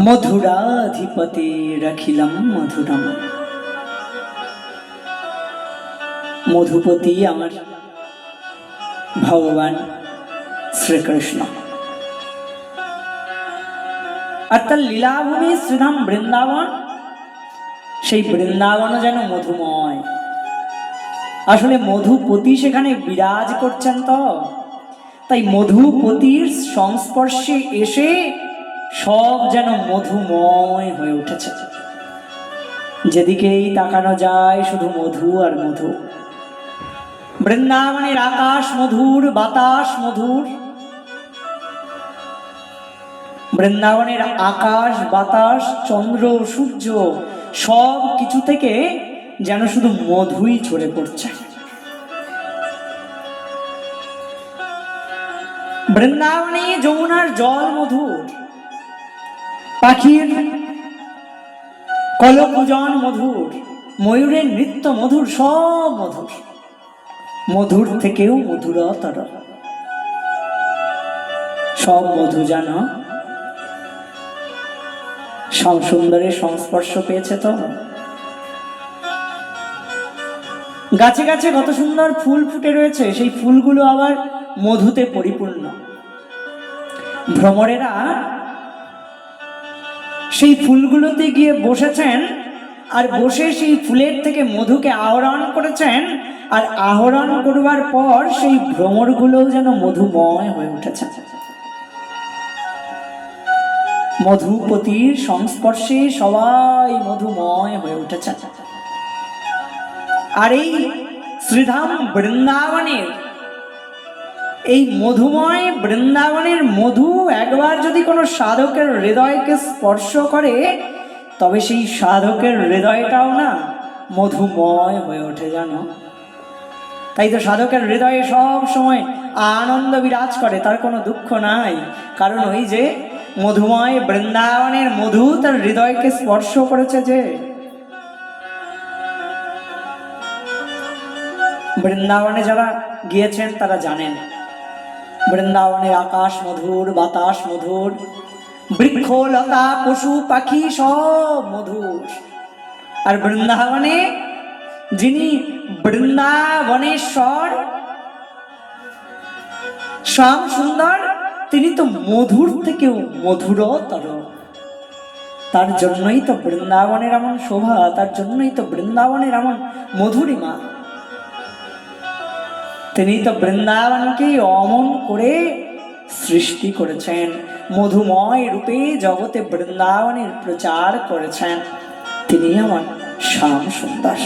মধুরাধিপতি রাখিলাম মধুরাম। মধুপতি আমার ভগবান শ্রীকৃষ্ণ। আর তার লীলাভূমি শ্রীধাম বৃন্দাবন, সেই বৃন্দাবনও যেন মধুময়। আসলে মধুপতি সেখানে বিরাজ করছেন তো, তাই মধুপতির সংস্পর্শে এসে সব যেন মধুময় হয়ে উঠেছে। যেদিকেই তাকানো যায় শুধু মধু আর মধু। বৃন্দাবনের আকাশ মধুর, বাতাস মধুর। বৃন্দাবনের আকাশ, বাতাস, চন্দ্র, সূর্য সব কিছু থেকে যেন শুধু মধুই ঝরে পড়ছে। বৃন্দাবনে যমুনার জল মধুর। পাখির কলপূজন মধুর, ময়ূরের নৃত্য মধুর, সব মধুর। মধুর থেকেও মধুরতর। সব মধু জানো। সব সুন্দরের সংস্পর্শ পেয়েছে তো। গাছে গাছে কত সুন্দর ফুল ফুটে রয়েছে, সেই ফুলগুলো আবার মধুতে পরিপূর্ণ। ভ্রমরেরা সেই ফুলগুলোতে গিয়ে বসেছেন আর বসে সেই ফুলের থেকে মধুকে আহরণ করেছেন আর আহরণ করবার পর সেই ভ্রমরগুলোও যেন মধুময় হয়ে উঠেছে। মধুপতির সংস্পর্শে সবাই মধুময় হয়ে উঠেছে। আর এই শ্রীধাম বৃন্দাবনের এই মধুময় বৃন্দাবনের মধু একবার যদি কোনো সাধকের হৃদয়কে স্পর্শ করে, তবে সেই সাধকের হৃদয়টাও না মধুময় হয়ে ওঠে, জানো? তাই তো সাধকের হৃদয়ে সব সময় আনন্দ বিরাজ করে, তার কোনো দুঃখ নাই। কারণ ওই যে মধুময় বৃন্দাবনের মধু তার হৃদয়কে স্পর্শ করেছে যে। বৃন্দাবনে যারা গিয়েছেন, তারা জানেন। বৃন্দাবনের আকাশ মধুর, বাতাস মধুর বৃক্ষ লতা পশু পাখি সব মধুর। আর বৃন্দাবনে যিনি বৃন্দাবনেশ্বর, শ্যাম সুন্দর, তিনি তো মধুর থেকেও মধুরতর। তার জন্যই তো বৃন্দাবনের এমন শোভা, তার জন্যই তো বৃন্দাবনের এমন মধুরিমা। তিনি তো বৃন্দাবনকে অমন করে সৃষ্টি করেছেন। মধুময় রূপে জগতে বৃন্দাবনের প্রচার করেছেন। তিনি আমার শ্যাম সুন্দর